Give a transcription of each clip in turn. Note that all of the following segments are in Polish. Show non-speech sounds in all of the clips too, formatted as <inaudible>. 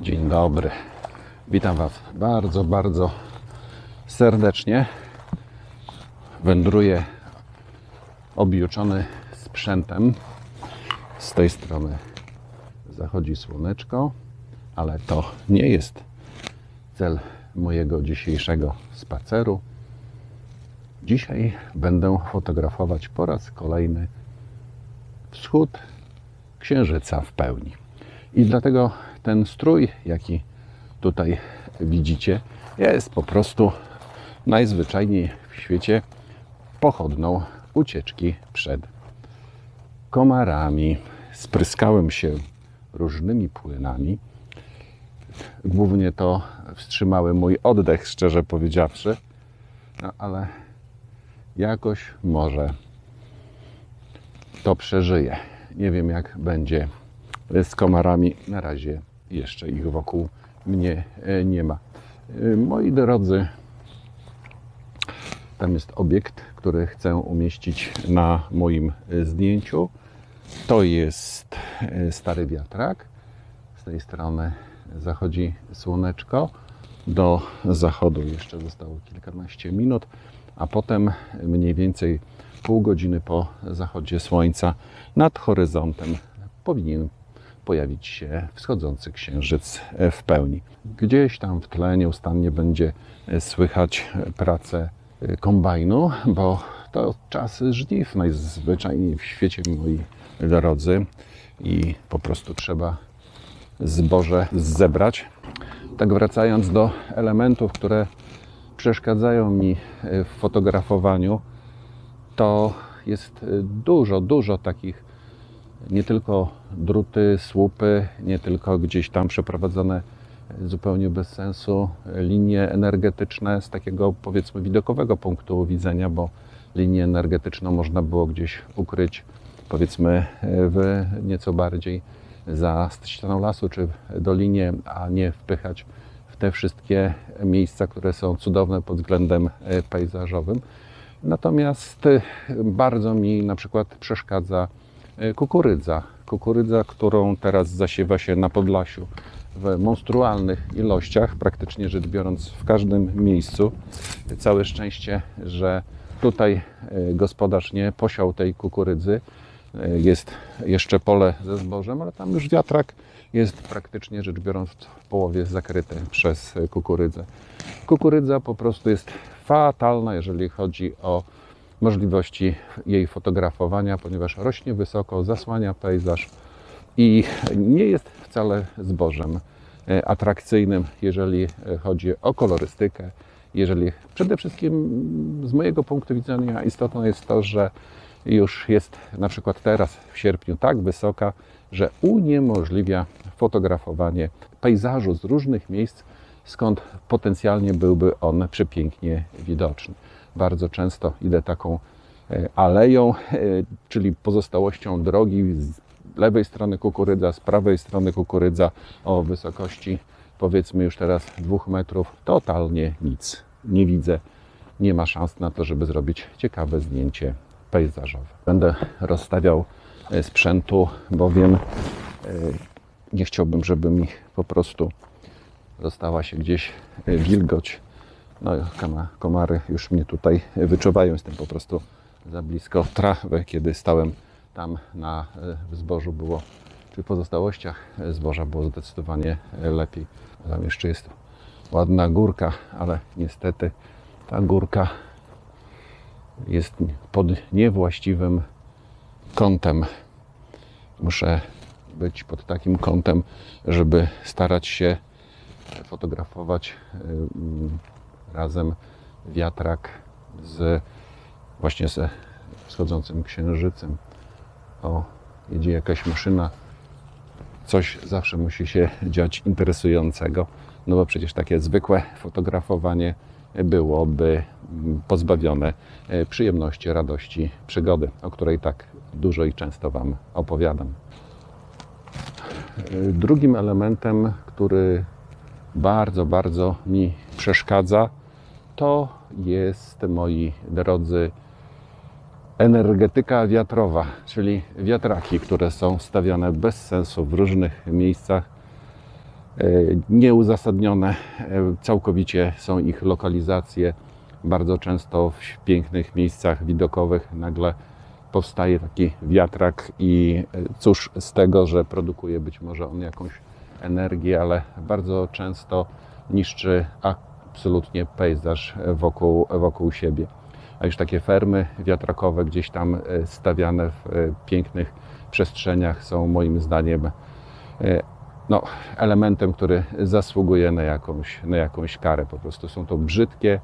Dzień dobry. Witam Was bardzo, bardzo serdecznie. Wędruję objuczony sprzętem. Z tej strony zachodzi słoneczko, ale to nie jest cel mojego dzisiejszego spaceru. Dzisiaj będę fotografować po raz kolejny wschód księżyca w pełni. I dlatego ten strój, jaki tutaj widzicie, jest po prostu najzwyczajniej w świecie pochodną ucieczki przed komarami. Spryskałem się różnymi płynami. Głównie to wstrzymały mój oddech, szczerze powiedziawszy. No ale jakoś może to przeżyję. Nie wiem, jak będzie z komarami. Na razie jeszcze ich wokół mnie e, nie ma. E, Moi drodzy, tam jest obiekt, który chcę umieścić na moim e, zdjęciu. To jest stary wiatrak. Z tej strony zachodzi słoneczko. Do zachodu jeszcze zostało kilkanaście minut, a potem mniej więcej pół godziny po zachodzie słońca nad horyzontem powinien pojawić się wschodzący księżyc w pełni. Gdzieś tam w tle nieustannie będzie słychać pracę kombajnu, bo to czasy żniw najzwyczajniej w świecie, moi drodzy, i po prostu trzeba zboże zebrać. Tak wracając do elementów, które przeszkadzają mi w fotografowaniu, to jest dużo, dużo takich nie tylko druty, słupy, nie tylko gdzieś tam przeprowadzone zupełnie bez sensu linie energetyczne z takiego powiedzmy widokowego punktu widzenia, bo linię energetyczną można było gdzieś ukryć powiedzmy w nieco bardziej za ścianą lasu czy dolinie, a nie wpychać w te wszystkie miejsca, które są cudowne pod względem pejzażowym. Natomiast bardzo mi na przykład przeszkadza kukurydza. Kukurydza, którą teraz zasiewa się na Podlasiu w monstrualnych ilościach, praktycznie rzecz biorąc w każdym miejscu. Całe szczęście, że tutaj gospodarz nie posiał tej kukurydzy. Jest jeszcze pole ze zbożem, ale tam już wiatrak jest praktycznie rzecz biorąc w połowie zakryty przez kukurydzę. Kukurydza po prostu jest fatalna, jeżeli chodzi o możliwości jej fotografowania, ponieważ rośnie wysoko, zasłania pejzaż i nie jest wcale zbożem atrakcyjnym, jeżeli chodzi o kolorystykę. Jeżeli przede wszystkim z mojego punktu widzenia istotne jest to, że już jest na przykład teraz w sierpniu tak wysoka, że uniemożliwia fotografowanie pejzażu z różnych miejsc, skąd potencjalnie byłby on przepięknie widoczny. Bardzo często idę taką aleją, czyli pozostałością drogi. Z lewej strony kukurydza, z prawej strony kukurydza o wysokości powiedzmy już teraz dwóch metrów. Totalnie nic nie widzę. Nie ma szans na to, żeby zrobić ciekawe zdjęcie pejzażowe. Będę rozstawiał sprzętu, bowiem nie chciałbym, żeby mi po prostu dostała się gdzieś wilgoć. No, komary już mnie tutaj wyczuwają. Jestem po prostu za blisko trawy, kiedy stałem tam na zbożu było, czy pozostałościach zboża było zdecydowanie lepiej. Tam jeszcze jest ładna górka, ale niestety ta górka jest pod niewłaściwym kątem. Muszę być pod takim kątem, żeby starać się fotografować razem wiatrak z właśnie ze wschodzącym księżycem. O, jedzie jakaś maszyna. Coś zawsze musi się dziać interesującego, no bo przecież takie zwykłe fotografowanie byłoby pozbawione przyjemności, radości przygody, o której tak dużo i często Wam opowiadam. Drugim elementem, który bardzo, bardzo mi przeszkadza, to jest, moi drodzy, energetyka wiatrowa, czyli wiatraki, które są stawiane bez sensu w różnych miejscach. E, Nieuzasadnione e, całkowicie są ich lokalizacje. Bardzo często w pięknych miejscach widokowych nagle powstaje taki wiatrak i e, cóż z tego, że produkuje być może on jakąś energię, ale bardzo często niszczy absolutnie pejzaż wokół, wokół siebie. A już takie fermy wiatrakowe gdzieś tam e, stawiane w e, pięknych przestrzeniach są moim zdaniem e, no, elementem, który zasługuje na jakąś, na jakąś karę. Po prostu są to brzydkie,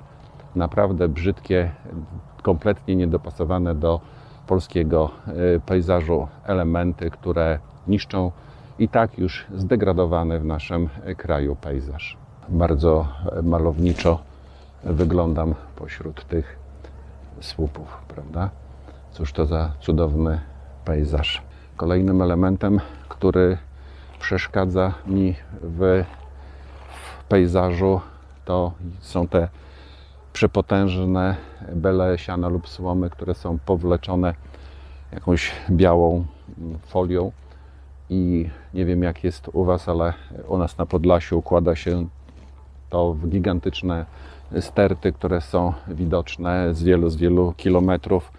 naprawdę brzydkie, kompletnie niedopasowane do polskiego pejzażu elementy, które niszczą i tak już zdegradowany w naszym kraju pejzaż. Bardzo malowniczo wyglądam pośród tych słupów, prawda? Cóż to za cudowny pejzaż. Kolejnym elementem, który przeszkadza mi w, w pejzażu, to są te przepotężne bele siana lub słomy, które są powleczone jakąś białą folią. I nie wiem, jak jest u Was, ale u nas na Podlasiu układa się to w gigantyczne sterty, które są widoczne z wielu, z wielu kilometrów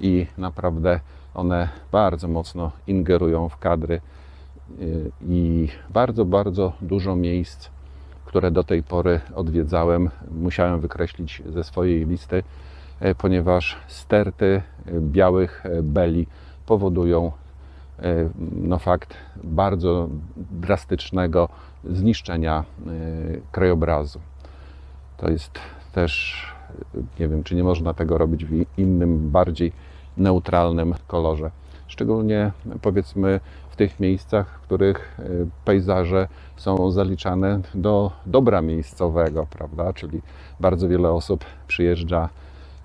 i naprawdę one bardzo mocno ingerują w kadry Yy, i bardzo, bardzo dużo miejsc, które do tej pory odwiedzałem, musiałem wykreślić ze swojej listy, e, ponieważ sterty e, białych e, beli powodują no fakt bardzo drastycznego zniszczenia e, krajobrazu. To jest też, nie wiem, czy nie można tego robić w innym, bardziej neutralnym kolorze. Szczególnie powiedzmy w tych miejscach, w których e, pejzaże są zaliczane do dobra miejscowego, prawda? Czyli bardzo wiele osób przyjeżdża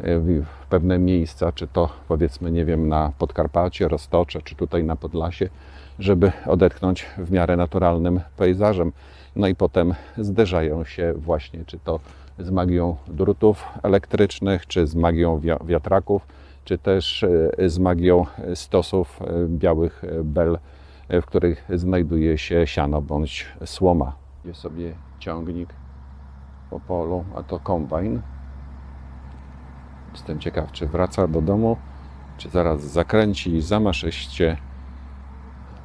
w pewne miejsca, czy to powiedzmy, nie wiem, na Podkarpacie, Roztocze, czy tutaj na Podlasie, żeby odetchnąć w miarę naturalnym pejzażem. No i potem zderzają się właśnie, czy to z magią drutów elektrycznych, czy z magią wia- wiatraków, czy też e, z magią stosów e, białych e, bel, w których znajduje się siano bądź słoma. Jest sobie ciągnik po polu, a to kombajn. Jestem ciekaw, czy wraca do domu, czy zaraz zakręci i zamaszyście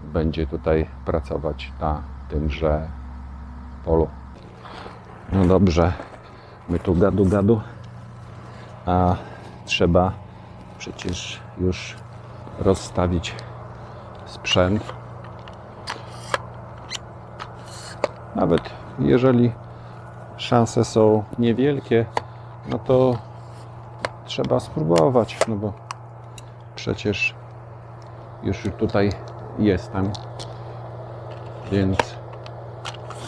będzie tutaj pracować na tymże polu. No dobrze, my tu gadu gadu, a trzeba przecież już rozstawić sprzęt. Nawet jeżeli szanse są niewielkie, no to trzeba spróbować, no bo przecież już tutaj jestem, więc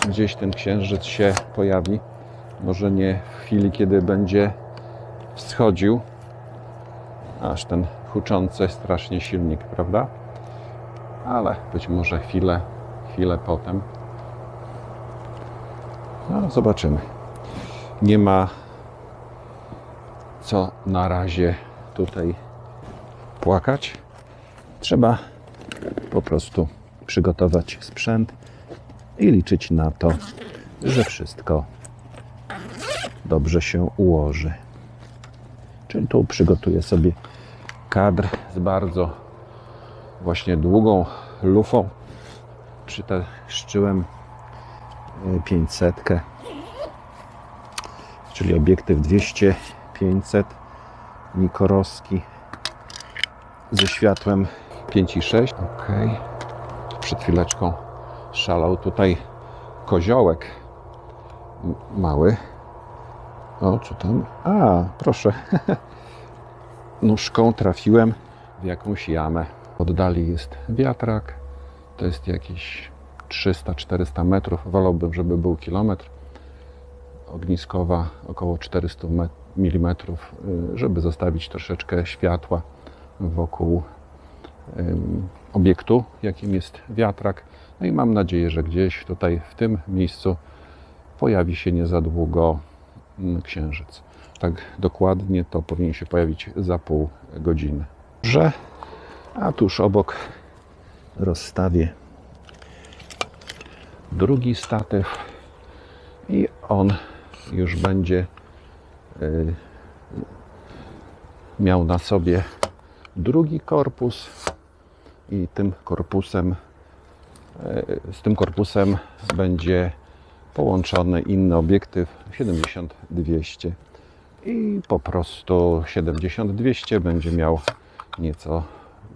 gdzieś ten księżyc się pojawi. Może nie w chwili, kiedy będzie wschodził, aż ten huczący strasznie silnik, prawda? Ale być może chwilę, chwilę potem. No, zobaczymy. Nie ma co na razie tutaj płakać. Trzeba po prostu przygotować sprzęt i liczyć na to, że wszystko dobrze się ułoży. Czyli tu przygotuję sobie kadr z bardzo właśnie długą lufą. Przytaszczyłem 500, czyli obiektyw 200 500 Nikorowski ze światłem 5,6. Ok. Przed chwileczką szalał tutaj koziołek mały. O, co tam? A, proszę. <laughs> Nóżką trafiłem w jakąś jamę. Oddali jest wiatrak. To jest jakieś 300-400 metrów. Wolałbym, żeby był kilometr ogniskowa około 400 mm, żeby zostawić troszeczkę światła wokół obiektu, jakim jest wiatrak. No i mam nadzieję, że gdzieś tutaj w tym miejscu pojawi się nie za długo mm, księżyc. Tak dokładnie to powinien się pojawić za pół godziny. Że, a tuż obok rozstawię drugi statyw i on już będzie miał na sobie drugi korpus i tym korpusem y, z tym korpusem będzie połączony inny obiektyw 70-200 i po prostu 70-200 będzie miał nieco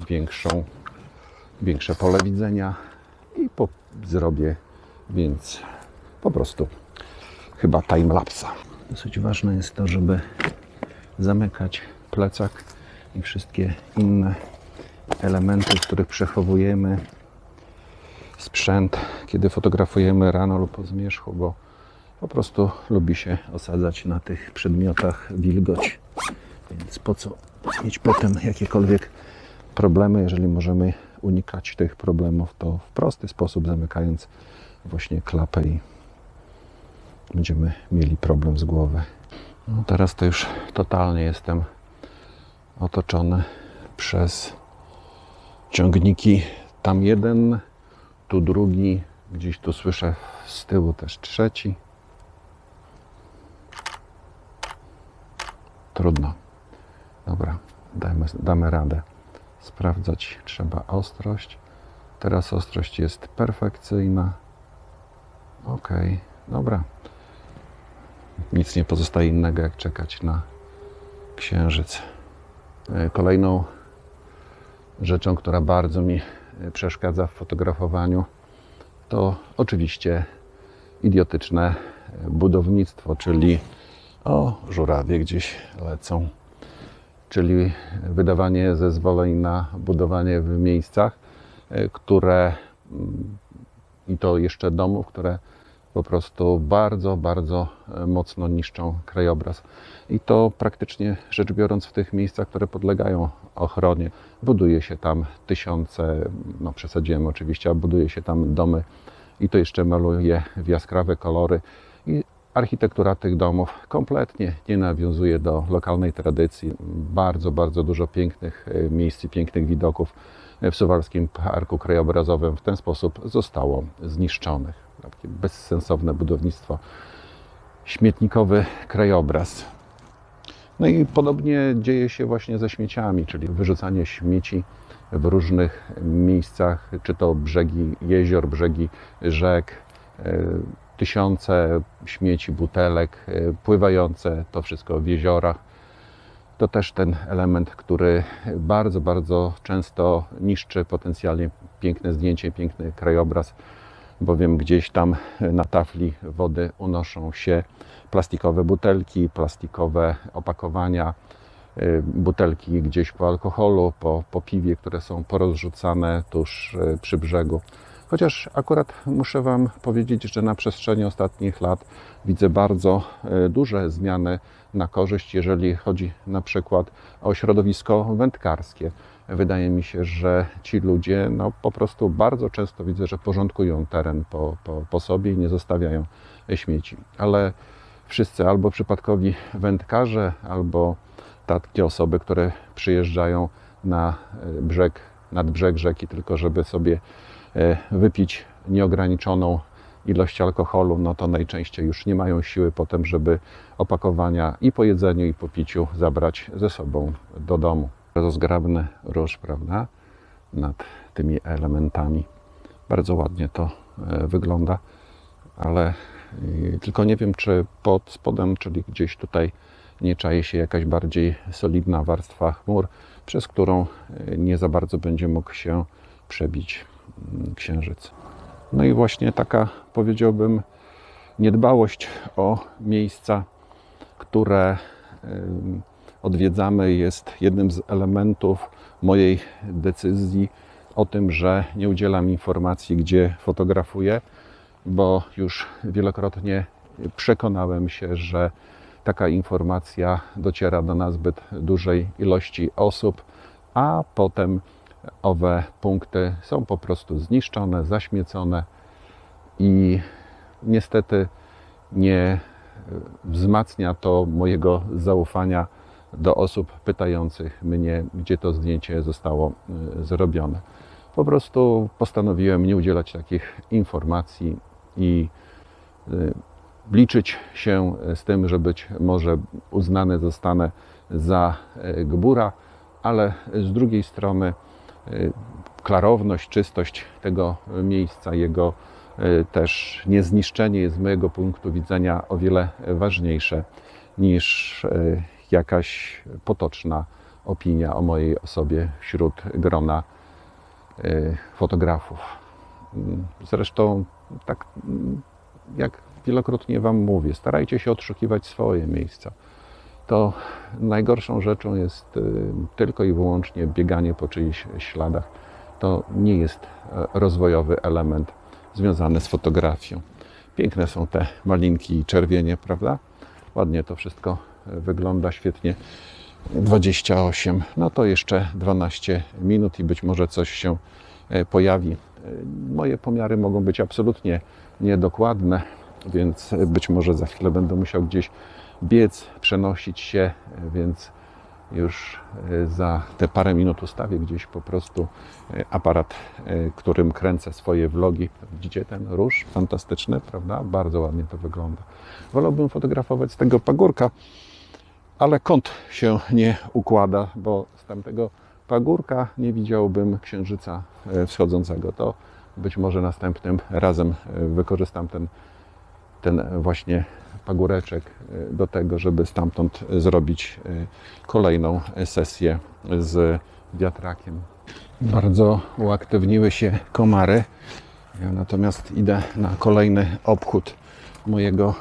większą, większe pole widzenia i po, zrobię więc po prostu chyba timelapsa. Dosyć ważne jest to, żeby zamykać plecak i wszystkie inne elementy, w których przechowujemy sprzęt, kiedy fotografujemy rano lub po zmierzchu, bo po prostu lubi się osadzać na tych przedmiotach wilgoć. Więc po co mieć potem jakiekolwiek problemy, jeżeli możemy unikać tych problemów, to w prosty sposób zamykając właśnie klapę i będziemy mieli problem z głowy. No teraz to już totalnie jestem otoczony przez ciągniki. Tam jeden, tu drugi, gdzieś tu słyszę z tyłu też trzeci. Trudno. Dobra, damy, damy radę. Sprawdzać trzeba ostrość. Teraz ostrość jest perfekcyjna. Ok, dobra. Nic nie pozostaje innego jak czekać na księżyc. E, Kolejną rzeczą, która bardzo mi e, przeszkadza w fotografowaniu, to oczywiście idiotyczne e, budownictwo, czyli o, żurawie gdzieś lecą, czyli wydawanie zezwoleń na budowanie w miejscach, które mm, i to jeszcze domów, które po prostu bardzo, bardzo e, mocno niszczą krajobraz. I to praktycznie rzecz biorąc w tych miejscach, które podlegają ochronie, buduje się tam tysiące, no przesadziłem oczywiście, a buduje się tam domy i to jeszcze maluje w jaskrawe kolory. I architektura tych domów kompletnie nie nawiązuje do lokalnej tradycji. Bardzo, bardzo dużo pięknych e, miejsc i pięknych widoków w Suwalskim Parku Krajobrazowym w ten sposób zostało zniszczonych. Takie bezsensowne budownictwo, śmietnikowy krajobraz. No i podobnie dzieje się właśnie ze śmieciami, czyli wyrzucanie śmieci w różnych miejscach, czy to brzegi jezior, brzegi rzek, e, tysiące śmieci, butelek e, pływające, to wszystko w jeziorach. To też ten element, który bardzo, bardzo często niszczy potencjalnie piękne zdjęcie, piękny krajobraz, bowiem gdzieś tam na tafli wody unoszą się plastikowe butelki, plastikowe opakowania, y, butelki gdzieś po alkoholu, po, po piwie, które są porozrzucane tuż y, przy brzegu. Chociaż akurat muszę Wam powiedzieć, że na przestrzeni ostatnich lat widzę bardzo y, duże zmiany na korzyść, jeżeli chodzi na przykład o środowisko wędkarskie. Wydaje mi się, że ci ludzie no, po prostu bardzo często widzę, że porządkują teren po, po, po sobie i nie zostawiają śmieci. Ale wszyscy albo przypadkowi wędkarze, albo takie osoby, które przyjeżdżają na e, brzeg, nad brzeg rzeki, tylko żeby sobie e, wypić nieograniczoną ilość alkoholu, no to najczęściej już nie mają siły potem, żeby opakowania i po jedzeniu, i po piciu zabrać ze sobą do domu. Rozgrabny róż, prawda, nad tymi elementami. Bardzo ładnie to e, wygląda, ale y, tylko nie wiem, czy pod spodem, czyli gdzieś tutaj nie czai się jakaś bardziej solidna warstwa chmur, przez którą y, nie za bardzo będzie mógł się przebić mm, księżyc. No i właśnie taka, powiedziałbym, niedbałość o miejsca, które odwiedzamy, jest jednym z elementów mojej decyzji o tym, że nie udzielam informacji, gdzie fotografuję, bo już wielokrotnie przekonałem się, że taka informacja dociera do nas zbyt dużej ilości osób, a potem owe punkty są po prostu zniszczone, zaśmiecone i niestety nie wzmacnia to mojego zaufania do osób pytających mnie, gdzie to zdjęcie zostało y, zrobione. Po prostu postanowiłem nie udzielać takich informacji i y, liczyć się z tym, że być może uznany zostanę za y, gbura, ale z drugiej strony klarowność, czystość tego miejsca, jego też niezniszczenie jest z mojego punktu widzenia o wiele ważniejsze niż jakaś potoczna opinia o mojej osobie wśród grona y, fotografów. Zresztą, tak jak wielokrotnie Wam mówię, starajcie się odszukiwać swoje miejsca. To najgorszą rzeczą jest y, tylko i wyłącznie bieganie po czyichś śladach. To nie jest e, rozwojowy element związany z fotografią. Piękne są te malinki i czerwienie, prawda? Ładnie to wszystko wygląda, świetnie. 28, no to jeszcze 12 minut i być może coś się e, pojawi. E, Moje pomiary mogą być absolutnie niedokładne, więc e, być może za chwilę będę musiał gdzieś biec, przenosić się, więc już za te parę minut ustawię gdzieś po prostu aparat, którym kręcę swoje vlogi. Widzicie ten róż? Fantastyczny, prawda? Bardzo ładnie to wygląda. Wolałbym fotografować z tego pagórka, ale kąt się nie układa, bo z tamtego pagórka nie widziałbym księżyca e, wschodzącego. To być może następnym razem e, wykorzystam ten, ten właśnie pagóreczek e, do tego, żeby stamtąd zrobić kolejną sesję z wiatrakiem. Bardzo uaktywniły się komary. Ja natomiast idę na kolejny obchód mojego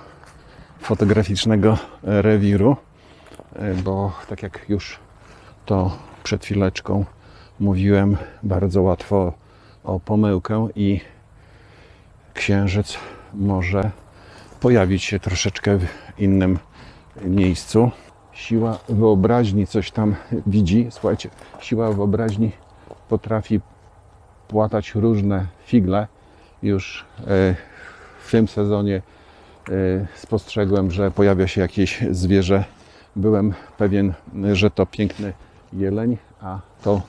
fotograficznego rewiru, bo tak jak już to przed chwileczką mówiłem, bardzo łatwo o pomyłkę i księżyc może pojawić się troszeczkę w innym miejscu. Siła wyobraźni coś tam widzi. Słuchajcie, siła wyobraźni potrafi płatać różne figle. Już e, w tym sezonie e, spostrzegłem, że pojawia się jakieś zwierzę. Byłem pewien, że to piękny jeleń, a to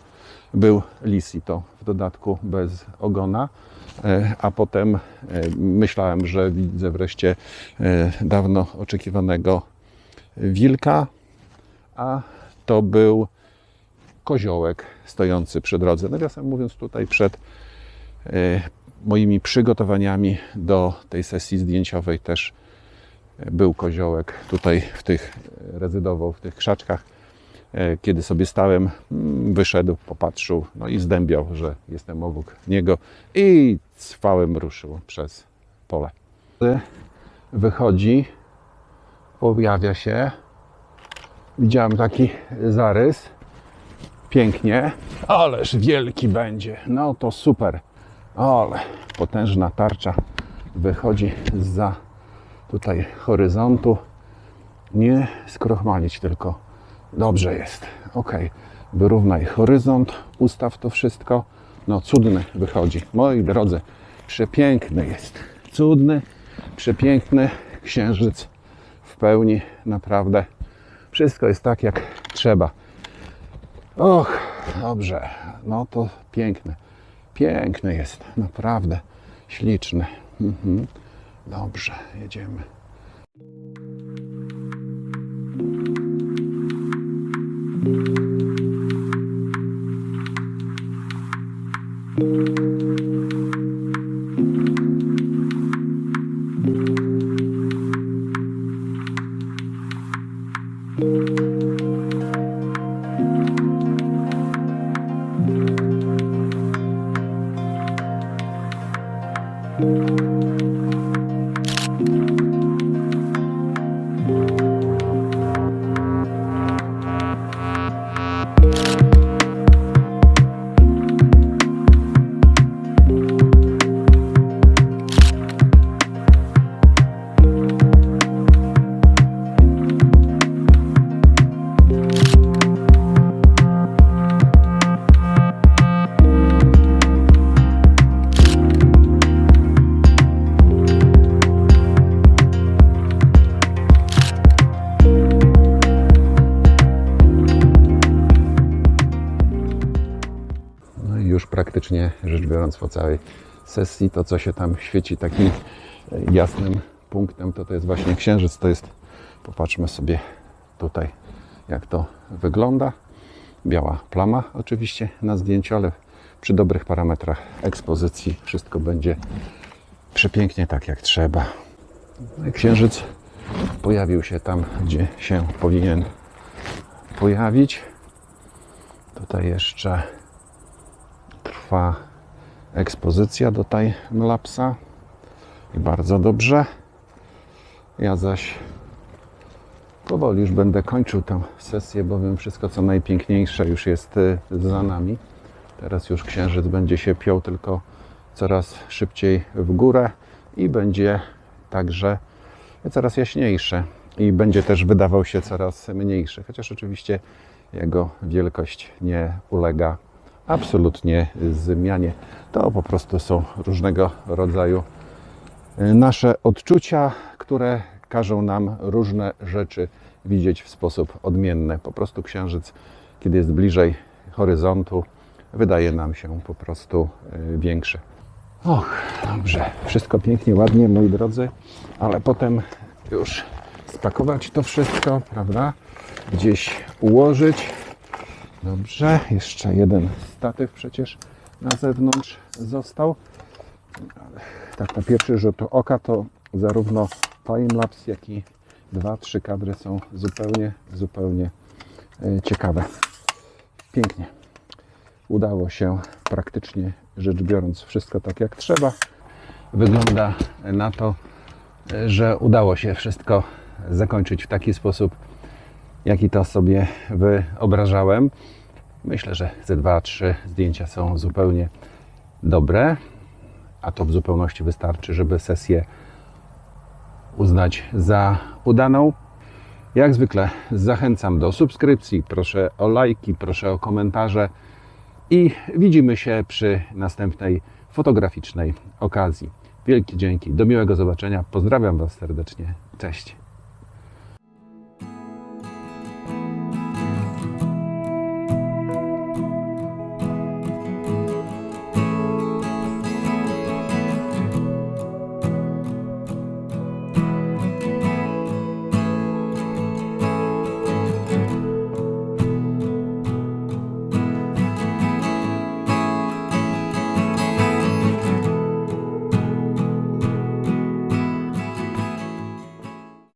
był lis i to w dodatku bez ogona. E, A potem e, myślałem, że widzę wreszcie e, dawno oczekiwanego wilka, a to był koziołek stojący przy drodze. Nawiasem mówiąc, tutaj przed moimi przygotowaniami do tej sesji zdjęciowej też był koziołek. Tutaj w tych rezydował w tych krzaczkach. E, Kiedy sobie stałem, mm, wyszedł, popatrzył, no i zdębiał, że jestem obok niego i cwałem ruszył przez pole. Wychodzi, pojawia się. Widziałem taki zarys. Pięknie. Ależ wielki będzie. No to super. Ale potężna tarcza wychodzi za tutaj horyzontu. Nie skrochmalić tylko. Dobrze jest. Ok. Wyrównaj horyzont, ustaw to wszystko. No cudny wychodzi. Moi drodzy, przepiękny jest. Cudny, przepiękny księżyc w pełni. Naprawdę wszystko jest tak jak trzeba. Och, dobrze. No to piękne. Piękny jest. Naprawdę śliczny. Mhm. Dobrze, jedziemy. No i praktycznie rzecz biorąc po całej sesji, to co się tam świeci takim jasnym punktem, to to jest właśnie księżyc. To jest, popatrzmy sobie tutaj, jak to wygląda. Biała plama oczywiście na zdjęciu, ale przy dobrych parametrach ekspozycji wszystko będzie przepięknie tak jak trzeba. No Księżyc pojawił się tam, gdzie się powinien pojawić. Tutaj jeszcze trwa ekspozycja do timelapsa i bardzo dobrze. Ja zaś powoli już będę kończył tę sesję, bowiem wszystko co najpiękniejsze już jest y, za nami. Teraz już księżyc będzie się piął tylko coraz szybciej w górę i będzie także coraz jaśniejszy i będzie też wydawał się coraz mniejszy, chociaż oczywiście jego wielkość nie ulega absolutnie zmianie. To po prostu są różnego rodzaju y, nasze odczucia, które każą nam różne rzeczy widzieć w sposób odmienny. Po prostu księżyc, kiedy jest bliżej horyzontu, wydaje nam się po prostu y, większy. Och, dobrze, wszystko pięknie, ładnie, moi drodzy, ale potem już spakować to wszystko, prawda? Gdzieś ułożyć. Dobrze, jeszcze jeden statyw przecież na zewnątrz został. Tak na pierwszy rzut oka to zarówno timelapse, jak i dwa, trzy kadry są zupełnie, zupełnie e, ciekawe. Pięknie. Udało się praktycznie rzecz biorąc wszystko tak jak trzeba. Wygląda na to, że udało się wszystko zakończyć w taki sposób, jaki to sobie wyobrażałem. Myślę, że ze dwa, trzy zdjęcia są zupełnie dobre, a to w zupełności wystarczy, żeby sesję uznać za udaną. Jak zwykle zachęcam do subskrypcji, proszę o lajki, proszę o komentarze i widzimy się przy następnej fotograficznej okazji. Wielkie dzięki, do miłego zobaczenia, pozdrawiam Was serdecznie, cześć.